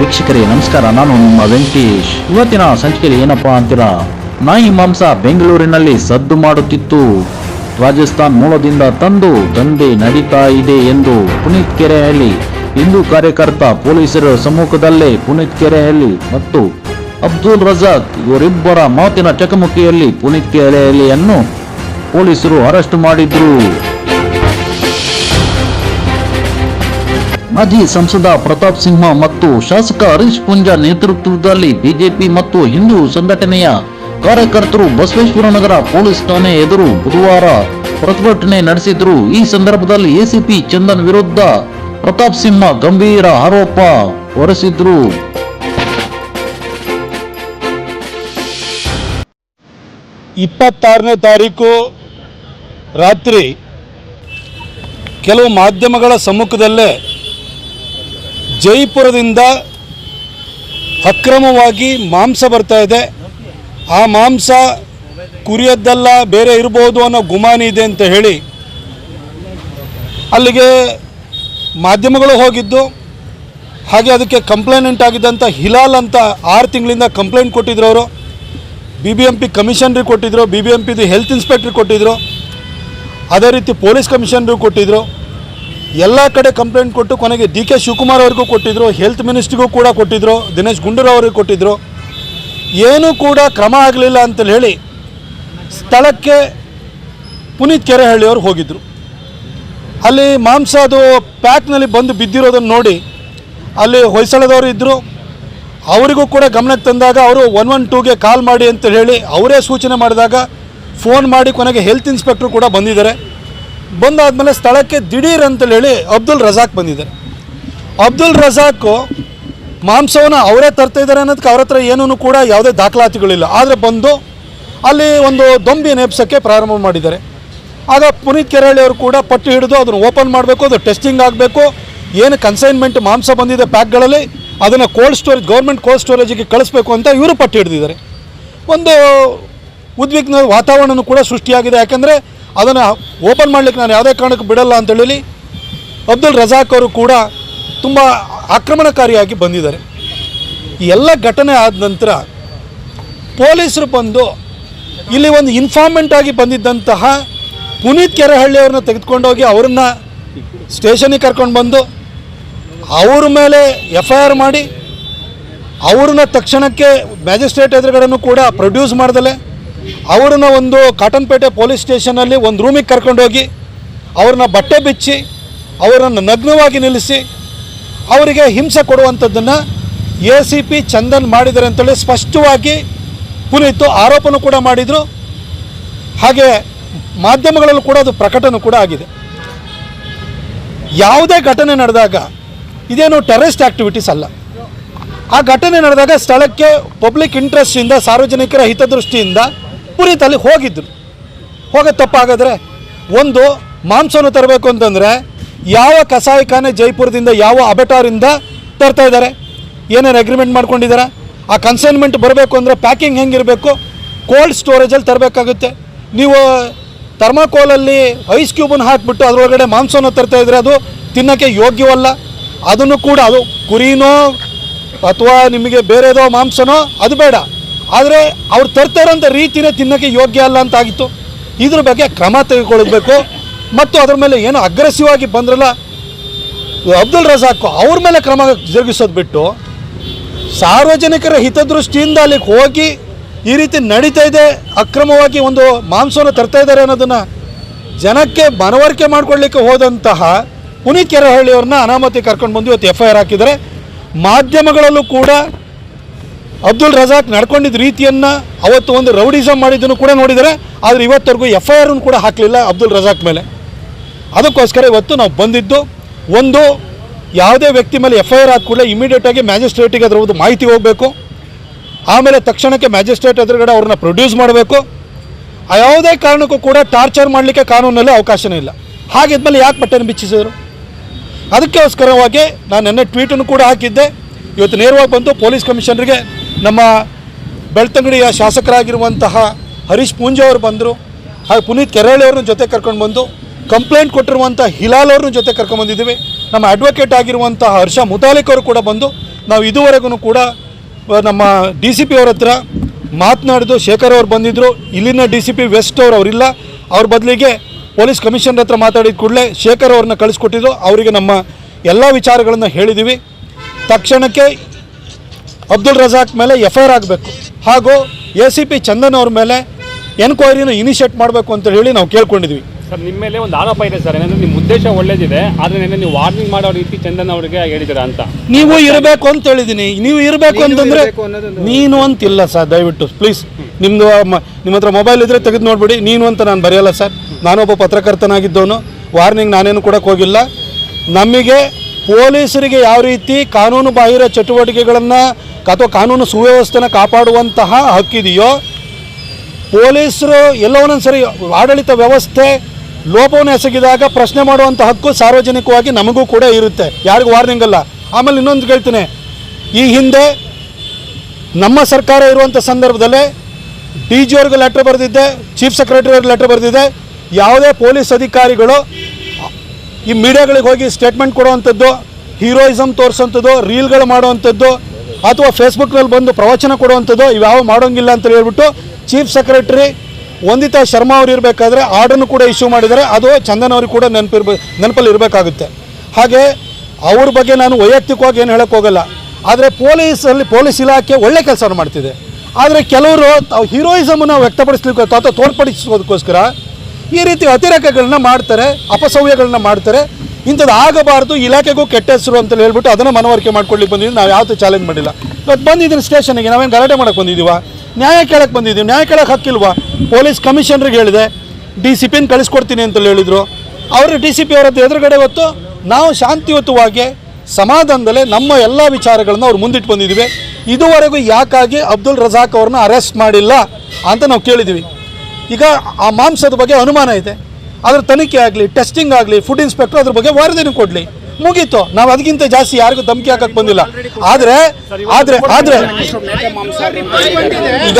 ವೀಕ್ಷಕರೇ, ನಮಸ್ಕಾರ. ನಾನು ನಿಮ್ಮ ವೆಂಕಟೇಶ್. ಇವತ್ತಿನ ಸಂಚಿಕೆಯಲ್ಲಿ ಏನಪ್ಪಾ ಅಂತೀರಾ? ನಾಯಿ ಮಾಂಸ ಬೆಂಗಳೂರಿನಲ್ಲಿ ಸದ್ದು ಮಾಡುತ್ತಿತ್ತು. ರಾಜಸ್ಥಾನ್ ಮೂಲದಿಂದ ತಂದು ದಂಧೆ ನಡೀತಾ ಇದೆ ಎಂದು ಪುನೀತ್ ಕೆರೆಹಳ್ಳಿ ಹಿಂದೂ ಕಾರ್ಯಕರ್ತ ಪೊಲೀಸರ ಸಮ್ಮುಖದಲ್ಲೇ ಪುನೀತ್ ಕೆರೆಹಳ್ಳಿ ಮತ್ತು ಅಬ್ದುಲ್ ರಜಾಕ್ ಇವರಿಬ್ಬರ ಮಾತಿನ ಚಕಮಕಿಯಲ್ಲಿ ಪುನೀತ್ ಕೆರೆಹಳ್ಳಿಯನ್ನು ಪೊಲೀಸರು ಅರೆಸ್ಟ್ ಮಾಡಿದ್ರು. ಮಾಜಿ ಸಂಸದ ಪ್ರತಾಪ್ ಸಿಂಹ ಮತ್ತು ಶಾಸಕ ಹರೀಶ್ ಪುಂಜಾ ನೇತೃತ್ವದಲ್ಲಿ ಬಿಜೆಪಿ ಮತ್ತು ಹಿಂದೂ ಸಂಘಟನೆಯ ಕಾರ್ಯಕರ್ತರು ಬಸವೇಶ್ವರ ನಗರ ಪೊಲೀಸ್ ಠಾಣೆ ಎದುರು ಬುಧವಾರ ಪ್ರತಿಭಟನೆ ನಡೆಸಿದ್ರು. ಈ ಸಂದರ್ಭದಲ್ಲಿ ಎಸಿಪಿ ಚಂದನ್ ವಿರುದ್ಧ ಪ್ರತಾಪ್ ಸಿಂಹ ಗಂಭೀರ ಆರೋಪ ಹೊರಿಸಿದ್ರು. ಇಪ್ಪತ್ತಾರನೇ ತಾರೀಕು ರಾತ್ರಿ ಕೆಲವು ಮಾಧ್ಯಮಗಳ ಸಮ್ಮುಖದಲ್ಲೇ ಜೈಪುರದಿಂದ ಅಕ್ರಮವಾಗಿ ಮಾಂಸ ಬರ್ತಾ ಇದೆ. ಆ ಮಾಂಸ ಕುರಿಯದ್ದಲ್ಲ, ಬೇರೆ ಇರ್ಬೋದು ಅನ್ನೋ ಗುಮಾನಿ ಇದೆ ಅಂತ ಹೇಳಿ ಅಲ್ಲಿಗೆ ಮಾಧ್ಯಮಗಳು ಹೋಗಿದ್ದು. ಹಾಗೆ ಅದಕ್ಕೆ ಕಂಪ್ಲೇನೆಂಟ್ ಆಗಿದ್ದಂಥ ಹಿಲಾಲ್ ಅಂತ ಆರು ತಿಂಗಳಿಂದ ಕಂಪ್ಲೇಂಟ್ ಕೊಟ್ಟಿದ್ರು ಅವರು. ಬಿ ಬಿ ಎಂ ಪಿ ಕಮಿಷನ್ರಿಗೆ ಕೊಟ್ಟಿದ್ರು ಬಿ ಬಿ ಎಂ ಪಿದು ಹೆಲ್ತ್ ಇನ್ಸ್ಪೆಕ್ಟ್ರಿಗೆ ಕೊಟ್ಟಿದ್ರು. ಅದೇ ರೀತಿ ಪೊಲೀಸ್ ಕಮಿಷನ್ರಿಗೆ ಕೊಟ್ಟಿದ್ರು. ಎಲ್ಲ ಕಡೆ ಕಂಪ್ಲೇಂಟ್ ಕೊಟ್ಟು ಕೊನೆಗೆ ಡಿ ಕೆ ಶಿವಕುಮಾರ್ ಅವ್ರಿಗೂ ಕೊಟ್ಟಿದ್ರು ಹೆಲ್ತ್ ಮಿನಿಸ್ಟ್ರಿಗೂ ಕೂಡ ಕೊಟ್ಟಿದ್ರು, ದಿನೇಶ್ ಗುಂಡೂರಾವ್ ಅವ್ರಿಗೆ ಕೊಟ್ಟಿದ್ರು. ಏನೂ ಕೂಡ ಕ್ರಮ ಆಗಲಿಲ್ಲ ಅಂತೇಳಿ ಹೇಳಿ ಸ್ಥಳಕ್ಕೆ ಪುನೀತ್ ಕೆರೆಹಳ್ಳಿಯವರು ಹೋಗಿದ್ದರು ಅಲ್ಲಿ ಮಾಂಸ ಅದು ಪ್ಯಾಕ್ನಲ್ಲಿ ಬಂದು ಬಿದ್ದಿರೋದನ್ನು ನೋಡಿ ಅಲ್ಲಿ ಹೊಯ್ಸಳದವರು ಇದ್ದರು ಅವರಿಗೂ ಕೂಡ ಗಮನಕ್ಕೆ ತಂದಾಗ ಅವರು ಒನ್ ಒನ್ ಟೂಗೆ ಕಾಲ್ ಮಾಡಿ ಅಂತ ಹೇಳಿ ಅವರೇ ಸೂಚನೆ ಮಾಡಿದಾಗ ಫೋನ್ ಮಾಡಿ ಕೊನೆಗೆ ಹೆಲ್ತ್ ಇನ್ಸ್ಪೆಕ್ಟ್ರು ಕೂಡ ಬಂದಿದ್ದಾರೆ. ಬಂದಾದಮೇಲೆ ಸ್ಥಳಕ್ಕೆ ದಿಢೀರ್ ಅಂತೇಳಿ ಹೇಳಿ ಅಬ್ದುಲ್ ರಜಾಕ್ ಬಂದಿದ್ದಾರೆ. ಅಬ್ದುಲ್ ರಜಾಕ್ ಮಾಂಸವನ್ನು ಅವರೇ ತರ್ತಾ ಇದ್ದಾರೆ ಅನ್ನೋದಕ್ಕೆ ಅವ್ರ ಹತ್ರ ಏನೂ ಕೂಡ ಯಾವುದೇ ದಾಖಲಾತಿಗಳಿಲ್ಲ. ಆದರೆ ಬಂದು ಅಲ್ಲಿ ಒಂದು ದೊಂಬಿ ನೇಪ್ಸೋಕ್ಕೆ ಪ್ರಾರಂಭ ಮಾಡಿದ್ದಾರೆ. ಆಗ ಪುನೀತ್ ಕೆರಳಿ ಅವರು ಕೂಡ ಪಟ್ಟು ಹಿಡಿದು ಅದನ್ನು ಓಪನ್ ಮಾಡಬೇಕು, ಅದು ಟೆಸ್ಟಿಂಗ್ ಆಗಬೇಕು. ಏನು ಕನ್ಸೈನ್ಮೆಂಟ್ ಮಾಂಸ ಬಂದಿದೆ ಪ್ಯಾಕ್ಗಳಲ್ಲಿ, ಅದನ್ನು ಕೋಲ್ಡ್ ಸ್ಟೋರೇಜ್, ಗೌರ್ಮೆಂಟ್ ಕೋಲ್ಡ್ ಸ್ಟೋರೇಜಿಗೆ ಕಳಿಸ್ಬೇಕು ಅಂತ ಇವರು ಪಟ್ಟು ಹಿಡಿದಿದ್ದಾರೆ. ಒಂದು ಉದ್ವಿಗ್ನ ವಾತಾವರಣನೂ ಕೂಡ ಸೃಷ್ಟಿಯಾಗಿದೆ. ಯಾಕೆಂದರೆ ಅದನ್ನು ಓಪನ್ ಮಾಡಲಿಕ್ಕೆ ನಾನು ಯಾವುದೇ ಕಾರಣಕ್ಕೂ ಬಿಡಲ್ಲ ಅಂತೇಳಿ ಅಬ್ದುಲ್ ರಜಾಕ್ ಅವರು ಕೂಡ ತುಂಬ ಆಕ್ರಮಣಕಾರಿಯಾಗಿ ಬಂದಿದ್ದಾರೆ. ಈ ಎಲ್ಲ ಘಟನೆ ಆದ ನಂತರ ಪೊಲೀಸರು ಬಂದು ಇಲ್ಲಿ ಒಂದು ಇನ್ಫಾರ್ಮೆಂಟ್ ಆಗಿ ಬಂದಿದ್ದಂತಹ ಪುನೀತ್ ಕೆರೆಹಳ್ಳಿ ಅವ್ರನ್ನ ತೆಗೆದುಕೊಂಡೋಗಿ ಅವ್ರನ್ನ ಸ್ಟೇಷನಿಗೆ ಕರ್ಕೊಂಡು ಬಂದು ಅವ್ರ ಮೇಲೆ ಎಫ್ ಐ ಆರ್ ಮಾಡಿ ಅವ್ರನ್ನ ತಕ್ಷಣಕ್ಕೆ ಮ್ಯಾಜಿಸ್ಟ್ರೇಟ್ ಎದುರುಗಡೆನೂ ಕೂಡ ಪ್ರೊಡ್ಯೂಸ್ ಮಾಡ್ದಲೆ ಅವ್ರನ್ನ ಒಂದು ಕಾಟನ್ಪೇಟೆ ಪೊಲೀಸ್ ಸ್ಟೇಷನಲ್ಲಿ ಒಂದು ರೂಮಿಗೆ ಕರ್ಕೊಂಡೋಗಿ ಅವ್ರನ್ನ ಬಟ್ಟೆ ಬಿಚ್ಚಿ, ಅವರನ್ನು ನಗ್ನವಾಗಿ ನಿಲ್ಲಿಸಿ, ಅವರಿಗೆ ಹಿಂಸೆ ಕೊಡುವಂಥದ್ದನ್ನು ಎ ಸಿ ಪಿ ಚಂದನ್ ಮಾಡಿದ್ದಾರೆ ಅಂತೇಳಿ ಸ್ಪಷ್ಟವಾಗಿ ಪುನೀತು ಆರೋಪನೂ ಕೂಡ ಮಾಡಿದರು. ಹಾಗೆ ಮಾಧ್ಯಮಗಳಲ್ಲೂ ಕೂಡ ಅದು ಪ್ರಕಟನೂ ಕೂಡ ಆಗಿದೆ. ಯಾವುದೇ ಘಟನೆ ನಡೆದಾಗ ಇದೇನು ಟೆರರಿಸ್ಟ್ ಆ್ಯಕ್ಟಿವಿಟೀಸ್ ಅಲ್ಲ. ಆ ಘಟನೆ ನಡೆದಾಗ ಸ್ಥಳಕ್ಕೆ ಪಬ್ಲಿಕ್ ಇಂಟ್ರೆಸ್ಟಿಂದ ಸಾರ್ವಜನಿಕರ ಹಿತದೃಷ್ಟಿಯಿಂದ ಪುನೀತ್ ಅಲ್ಲಿ ಹೋಗಿದ್ದರು ಹೋಗೋದು ತಪ್ಪಾಗಿದ್ರೆ ಒಂದು ಮಾಂಸವನ್ನು ತರಬೇಕು ಅಂತಂದರೆ ಯಾವ ಕಸಾಯಿಖಾನೆ ಜೈಪುರದಿಂದ, ಯಾವ ಅಬೆಟಾರಿಂದ ತರ್ತಾ ಇದ್ದಾರೆ? ಏನೇನು ಅಗ್ರಿಮೆಂಟ್ ಮಾಡ್ಕೊಂಡಿದ್ದಾರೆ? ಆ ಕನ್ಸೈನ್ಮೆಂಟ್ ಬರಬೇಕು ಅಂದರೆ ಪ್ಯಾಕಿಂಗ್ ಹೆಂಗಿರಬೇಕು? ಕೋಲ್ಡ್ ಸ್ಟೋರೇಜಲ್ಲಿ ತರಬೇಕಾಗುತ್ತೆ. ನೀವು ಥರ್ಮಾಕೋಲಲ್ಲಿ ಐಸ್ ಕ್ಯೂಬನ್ನು ಹಾಕಿಬಿಟ್ಟು ಅದರೊಳಗಡೆ ಮಾಂಸವನ್ನು ತರ್ತಾ ಇದ್ರೆ ಅದು ತಿನ್ನೋಕ್ಕೆ ಯೋಗ್ಯವಲ್ಲ. ಅದನ್ನು ಕೂಡ ಅದು ಕುರಿನೋ ಅಥವಾ ನಿಮಗೆ ಬೇರೆದೋ ಮಾಂಸನೋ, ಅದು ಬೇಡ. ಆದರೆ ಅವ್ರು ತರ್ತಾರಂಥ ರೀತಿನೇ ತಿನ್ನೋಕ್ಕೆ ಯೋಗ್ಯ ಅಲ್ಲ ಅಂತಾಗಿತ್ತು. ಇದ್ರ ಬಗ್ಗೆ ಕ್ರಮ ತೆಗೆದುಕೊಳ್ಬೇಕು ಮತ್ತು ಅದ್ರ ಮೇಲೆ ಏನು ಅಗ್ರೆಸಿವ್ ಆಗಿ ಬಂದ್ರಲ್ಲ, ಅಬ್ದುಲ್ ರಜಾಕ್ ಅವ್ರ ಮೇಲೆ ಕ್ರಮ ಜರುಗಿಸೋದು ಬಿಟ್ಟು ಸಾರ್ವಜನಿಕರ ಹಿತದೃಷ್ಟಿಯಿಂದ ಅಲ್ಲಿಗೆ ಹೋಗಿ ಈ ರೀತಿ ನಡೀತಾ ಇದೆ, ಅಕ್ರಮವಾಗಿ ಒಂದು ಮಾಂಸವನ್ನು ತರ್ತಾ ಇದ್ದಾರೆ ಅನ್ನೋದನ್ನು ಜನಕ್ಕೆ ಮನವರಿಕೆ ಮಾಡಿಕೊಳ್ಳಿಕ್ಕೆ ಹೋದಂತಹ ಪುನೀತ್ ಕೆರಹಳ್ಳಿಯವ್ರನ್ನ ಅನಾಮತಿ ಕರ್ಕೊಂಡು ಬಂದು ಇವತ್ತು ಎಫ್ ಐ ಆರ್ ಹಾಕಿದ್ದಾರೆ. ಮಾಧ್ಯಮಗಳಲ್ಲೂ ಕೂಡ ಅಬ್ದುಲ್ ರಜಾಕ್ ನಡ್ಕೊಂಡಿದ್ದ ರೀತಿಯನ್ನು ಅವತ್ತು ಒಂದು ರೌಡಿಸಮ್ ಮಾಡಿದ್ದನ್ನು ಕೂಡ ನೋಡಿದರೆ, ಆದರೆ ಇವತ್ತವರೆಗೂ ಎಫ್ ಐ ಕೂಡ ಹಾಕಲಿಲ್ಲ ಅಬ್ದುಲ್ ರಜಾಕ್ ಮೇಲೆ. ಅದಕ್ಕೋಸ್ಕರ ಇವತ್ತು ನಾವು ಬಂದಿದ್ದು, ಒಂದು, ಯಾವುದೇ ವ್ಯಕ್ತಿ ಮೇಲೆ ಎಫ್ ಐ ಆರ್ ಆದ ಕೂಡಲೇ ಇಮಿಡಿಯೇಟಾಗಿ ಮ್ಯಾಜಿಸ್ಟ್ರೇಟಿಗೆ ಅದರ ಒಂದು ಮಾಹಿತಿ ಹೋಗಬೇಕು. ಆಮೇಲೆ ತಕ್ಷಣಕ್ಕೆ ಮ್ಯಾಜಿಸ್ಟ್ರೇಟ್ ಎದುರುಗಡೆ ಅವ್ರನ್ನ ಪ್ರೊಡ್ಯೂಸ್ ಮಾಡಬೇಕು. ಯಾವುದೇ ಕಾರಣಕ್ಕೂ ಕೂಡ ಟಾರ್ಚರ್ ಮಾಡಲಿಕ್ಕೆ ಕಾನೂನಲ್ಲಿ ಅವಕಾಶನೇ ಇಲ್ಲ. ಹಾಗಿದ್ಮೇಲೆ ಯಾಕೆ ಬಟ್ಟೆನ ಬಿಚ್ಚಿಸಿದರು? ಅದಕ್ಕೋಸ್ಕರವಾಗಿ ನಾನು ನೆನ್ನೆ ಟ್ವೀಟನ್ನು ಕೂಡ ಹಾಕಿದ್ದೆ. ಇವತ್ತು ನೇರವಾಗಿ ಬಂದು ಪೊಲೀಸ್ ಕಮಿಷನರ್ಗೆ ನಮ್ಮ ಬೆಳ್ತಂಗಡಿಯ ಶಾಸಕರಾಗಿರುವಂತಹ ಹರೀಶ್ ಪೂಂಜೆ ಅವರು ಬಂದರು, ಹಾಗೆ ಪುನೀತ್ ಕೆರಳಿ ಅವ್ರನ್ನ ಜೊತೆ ಕರ್ಕೊಂಡು ಬಂದು ಕಂಪ್ಲೇಂಟ್ ಕೊಟ್ಟಿರುವಂಥ ಹಿಲಾಲ್ ಅವ್ರನ್ನ ಜೊತೆ ಕರ್ಕೊಂಡು ಬಂದಿದ್ದೀವಿ. ನಮ್ಮ ಅಡ್ವೊಕೇಟ್ ಆಗಿರುವಂತಹ ಹರ್ಷ ಮುತಾಲಿಕ್ ಅವರು ಕೂಡ ಬಂದು, ನಾವು ಇದುವರೆಗೂ ಕೂಡ ನಮ್ಮ ಡಿ ಸಿ ಪಿ ಅವ್ರ ಹತ್ರ ಮಾತನಾಡಿದ್ದು ಶೇಖರ್ ಅವ್ರು ಬಂದಿದ್ದರು ಇಲ್ಲಿನ ಡಿ ಸಿ ಪಿ ವೆಸ್ಟ್ ಅವ್ರು ಅವರಿಲ್ಲ. ಅವ್ರ ಬದಲಿಗೆ ಪೊಲೀಸ್ ಕಮಿಷನರ್ ಹತ್ರ ಮಾತಾಡಿದ ಕೂಡಲೇ ಶೇಖರ್ ಅವ್ರನ್ನ ಕಳಿಸ್ಕೊಟ್ಟಿದ್ದು. ಅವರಿಗೆ ನಮ್ಮ ಎಲ್ಲ ವಿಚಾರಗಳನ್ನು ಹೇಳಿದ್ದೀವಿ. ತಕ್ಷಣಕ್ಕೆ ಅಬ್ದುಲ್ ರಜಾಕ್ ಮೇಲೆ ಎಫ್ ಐ ಆರ್ ಆಗಬೇಕು. ಹಾಗೂ ಎ ಸಿ ಪಿ ಚಂದನ್ ಅವ್ರ ಮೇಲೆ ಎನ್ಕ್ವೈರಿನ ಇನಿಷಿಯೇಟ್ ಮಾಡಬೇಕು ಅಂತ ಹೇಳಿ ನಾವು ಕೇಳ್ಕೊಂಡಿದ್ವಿ. ಸರ್ ನಿಮ್ಮ ಮೇಲೆ ಒಂದು ಆರೋಪ ಇದೆ ಸರ್. ಏನಂದ್ರೆ ನಿಮ್ಮ ಉದ್ದೇಶ ಒಳ್ಳೇದಿದೆ ಆದರೆ ನೆನ್ನೆ ನೀವು ವಾರ್ನಿಂಗ್ ಮಾಡೋ ರೀತಿ ಚಂದನ್ ಅವರಿಗೆ ಹೇಳಿದ್ದೀರಾ ಅಂತ. ನೀವು ಇರಬೇಕು ಅಂತ ಹೇಳಿದ್ದೀನಿ. ನೀವು ಇರಬೇಕು ಅಂತಂದ್ರೆ ನೀನು ಅಂತಿಲ್ಲ ಸರ್ ದಯವಿಟ್ಟು. ಪ್ಲೀಸ್ ನಿಮ್ಮದು ನಿಮ್ಮ ಹತ್ರ ಮೊಬೈಲ್ ಇದ್ರೆ ತೆಗೆದು ನೋಡ್ಬಿಡಿ. ನೀನು ಅಂತ ನಾನು ಬರೆಯಲ್ಲ ಸರ್. ನಾನೊಬ್ಬ ಪತ್ರಕರ್ತನಾಗಿದ್ದವನು. ವಾರ್ನಿಂಗ್ ನಾನೇನು ಕೊಡಕ್ಕೆ ಹೋಗಿಲ್ಲ. ನಮಗೆ ಪೊಲೀಸರಿಗೆ ಯಾವ ರೀತಿ ಕಾನೂನು ಬಾಹಿರ ಚಟುವಟಿಕೆಗಳನ್ನು ಅಥವಾ ಕಾನೂನು ಸುವ್ಯವಸ್ಥೆನ ಕಾಪಾಡುವಂತಹ ಹಕ್ಕಿದೆಯೋ, ಪೊಲೀಸರು ಎಲ್ಲೋ ಸರಿ ಆಡಳಿತ ವ್ಯವಸ್ಥೆ ಲೋಪವನ್ನು ಎಸಗಿದಾಗ ಪ್ರಶ್ನೆ ಮಾಡುವಂಥ ಹಕ್ಕು ಸಾರ್ವಜನಿಕವಾಗಿ ನಮಗೂ ಕೂಡ ಇರುತ್ತೆ. ಯಾರಿಗೂ ವಾರ್ನಿಂಗ್ ಅಲ್ಲ. ಆಮೇಲೆ ಇನ್ನೊಂದು ಕೇಳ್ತೀನಿ. ಈ ಹಿಂದೆ ನಮ್ಮ ಸರ್ಕಾರ ಇರುವಂಥ ಸಂದರ್ಭದಲ್ಲೇ ಡಿ ಜಿ ಅವ್ರಿಗೆ ಲೆಟ್ರ್ ಬರೆದಿದ್ದೆ ಚೀಫ್ ಸೆಕ್ರೆಟರಿ ಅವ್ರಿಗೆ ಲೆಟ್ರ್ ಬರೆದಿದ್ದೆ. ಯಾವುದೇ ಪೊಲೀಸ್ ಅಧಿಕಾರಿಗಳು ಈ ಮೀಡಿಯಾಗಳಿಗೆ ಹೋಗಿ ಸ್ಟೇಟ್ಮೆಂಟ್ ಕೊಡುವಂಥದ್ದು ಹೀರೋಯಿಸಮ್ ತೋರಿಸೋಂಥದ್ದು ರೀಲ್ಗಳು ಮಾಡುವಂಥದ್ದು, ಅಥವಾ ಫೇಸ್ಬುಕ್ನಲ್ಲಿ ಬಂದು ಪ್ರವಚನ ಕೊಡುವಂಥದ್ದು ಇವ್ಯಾವ ಮಾಡೋಂಗಿಲ್ಲ ಅಂತ ಹೇಳ್ಬಿಟ್ಟು ಚೀಫ್ ಸೆಕ್ರೆಟರಿ ವಂದಿತಾ ಶರ್ಮಾ ಅವರು ಇರಬೇಕಾದ್ರೆ ಆರ್ಡರ್ನು ಕೂಡ ಇಶ್ಯೂ ಮಾಡಿದ್ದಾರೆ. ಅದು ಚಂದನ್ ಅವ್ರಿಗೆ ಕೂಡ ನೆನಪಿರ್ಬೇ, ನೆನಪಲ್ಲಿ ಇರಬೇಕಾಗುತ್ತೆ. ಹಾಗೆ ಅವ್ರ ಬಗ್ಗೆ ನಾನು ವೈಯಕ್ತಿಕವಾಗಿ ಏನು ಹೋಗಲ್ಲ. ಆದರೆ ಪೊಲೀಸಲ್ಲಿ, ಪೊಲೀಸ್ ಇಲಾಖೆ ಒಳ್ಳೆ ಕೆಲಸವನ್ನು ಮಾಡ್ತಿದೆ. ಆದರೆ ಕೆಲವರು ತಾವು ಹೀರೋಯಿಸಮನ್ನು ವ್ಯಕ್ತಪಡಿಸ್ಲಿಕ್ಕೆ ಅಥವಾ ತೋರ್ಪಡಿಸೋದಕ್ಕೋಸ್ಕರ ಈ ರೀತಿ ಅತಿರೇಕಗಳನ್ನ ಮಾಡ್ತಾರೆ ಅಪಸವ್ಯಗಳನ್ನ ಮಾಡ್ತಾರೆ, ಇಂಥದ್ದು ಆಗಬಾರ್ದು, ಇಲಾಖೆಗೂ ಕೆಟ್ಟ ಹೆಸರು ಅಂತ ಹೇಳ್ಬಿಟ್ಟು ಅದನ್ನು ಮನವರಿಕೆ ಮಾಡ್ಕೊಳ್ಳಿಕ್ಕೆ ಬಂದಿದ್ದೀವಿ. ನಾವು ಯಾವತ್ತು ಚಾಲೆಂಜ್ ಮಾಡಿಲ್ಲ. ಇವತ್ತು ಬಂದಿದ್ದೀನಿ ಸ್ಟೇಷನ್ಗೆ ನಾವೇನು ಗಲಾಟೆ ಮಾಡಕ್ಕೆ ಬಂದಿದ್ದೀವ? ನ್ಯಾಯ ಕೇಳಕ್ಕೆ ಬಂದಿದ್ದೀವಿ. ನ್ಯಾಯ ಕೇಳಕ್ಕೆ ಹಕ್ಕಿಲ್ವಾ? ಪೊಲೀಸ್ ಕಮಿಷನರ್ಗೆ ಹೇಳಿದೆ ಡಿ ಸಿ ಪಿನ ಕಳಿಸ್ಕೊಡ್ತೀನಿ ಅಂತ ಹೇಳಿದರು. ಅವರು ಡಿ ಸಿ ಪಿ ಅವರ ಎದುರುಗಡೆ ಹೊತ್ತು ನಾವು ಶಾಂತಿಯುತವಾಗಿ ಸಮಾಧಾನದಲ್ಲೇ ನಮ್ಮ ಎಲ್ಲ ವಿಚಾರಗಳನ್ನು ಅವ್ರು ಮುಂದಿಟ್ಟು ಬಂದಿದ್ದೀವಿ. ಇದುವರೆಗೂ ಯಾಕಾಗಿ ಅಬ್ದುಲ್ ರಜಾಕ್ ಅವ್ರನ್ನ ಅರೆಸ್ಟ್ ಮಾಡಿಲ್ಲ ಅಂತ ನಾವು ಕೇಳಿದ್ದೀವಿ. ಈಗ ಆ ಮಾಂಸದ ಬಗ್ಗೆ ಅನುಮಾನ ಇದೆ. ಅದ್ರ ತನಿಖೆ ಆಗಲಿ ಟೆಸ್ಟಿಂಗ್ ಆಗಲಿ ಫುಡ್ ಇನ್ಸ್ಪೆಕ್ಟರ್ ಅದ್ರ ಬಗ್ಗೆ ವರದಿನೂ ಕೊಡಲಿ. ಮುಗೀತು. ನಾವು ಅದಕ್ಕಿಂತ ಜಾಸ್ತಿ ಯಾರಿಗೂ ಧಮಕಿ ಹಾಕಕ್ಕೆ ಬಂದಿಲ್ಲ. ಆದರೆ ಆದರೆ ಆದರೆ ಈಗ